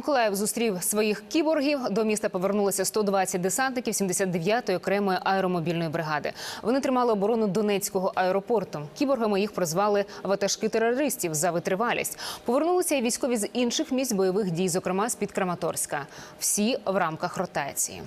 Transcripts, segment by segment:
Миколаїв зустрів своїх кіборгів. До міста повернулося 120 десантників 79-ї окремої аеромобільної бригади. Вони тримали оборону Донецького аеропорту. Кіборгами їх прозвали ватажки терористів за витривалість. Повернулися і військові з інших місць бойових дій, зокрема з під Краматорська. Всі в рамках ротації.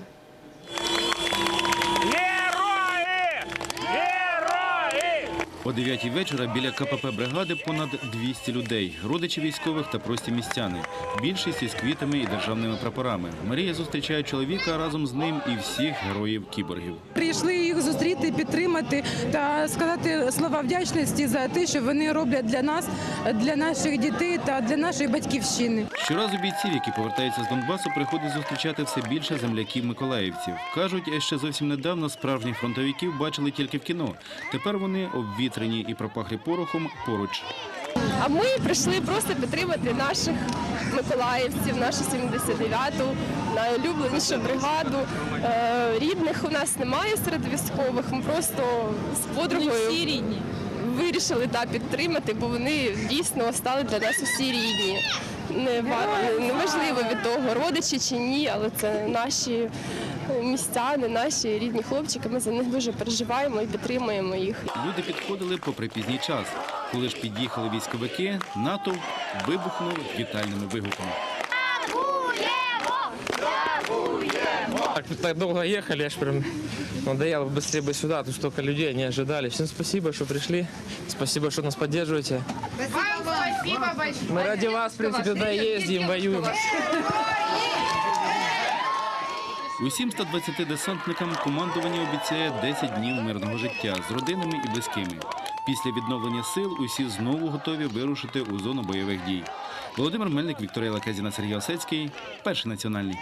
О 9 вечора біля КПП бригади понад 200 людей, родичі військових та прості містяни. Більшість із квітами і державними прапорами. Марія зустрічає чоловіка разом з ним і всіх героїв кіборгів. Прийшли їх зустріти, підтримати та сказати слова вдячності за те, що вони роблять для нас, для наших дітей та для нашої батьківщини. Щоразу бійців, які повертаються з Донбасу, приходить зустрічати все більше земляків миколаївців. Кажуть, ще зовсім недавно справжніх фронтовиків бачили тільки в кіно. Тепер вони обвітрені і пропахлі порохом поруч. А ми прийшли просто підтримати наших миколаївців, нашу 79-ту, найулюбленішу бригаду. Е, Рідних у нас немає серед військових. Ми просто з подругою вирішили та, підтримати, бо вони дійсно стали для нас усі рідні. Не від того, родичі чи ні, але це наші містяни, наші рідні хлопчики. Ми за них дуже переживаємо і підтримуємо їх. Люди підходили попри пізній час. Коли ж під'їхали військовики, натовп вибухнув вітальними вигуками. Так, так долго ехали, аж прям надоело быстрее бы сюда, тут столько людей не ожидали. Всем спасибо, что пришли, спасибо, что нас поддерживаете. Мы ради вас, в принципе, да, ездим, воюем. Усім 120 десантникам командування обіцяє 10 днів мирного життя з родинами і близькими. Після відновлення сил усі знову готові вирушити у зону бойових дій. Володимир Мельник, Вікторія Лаказіна, Сергій Осецький, перший національний.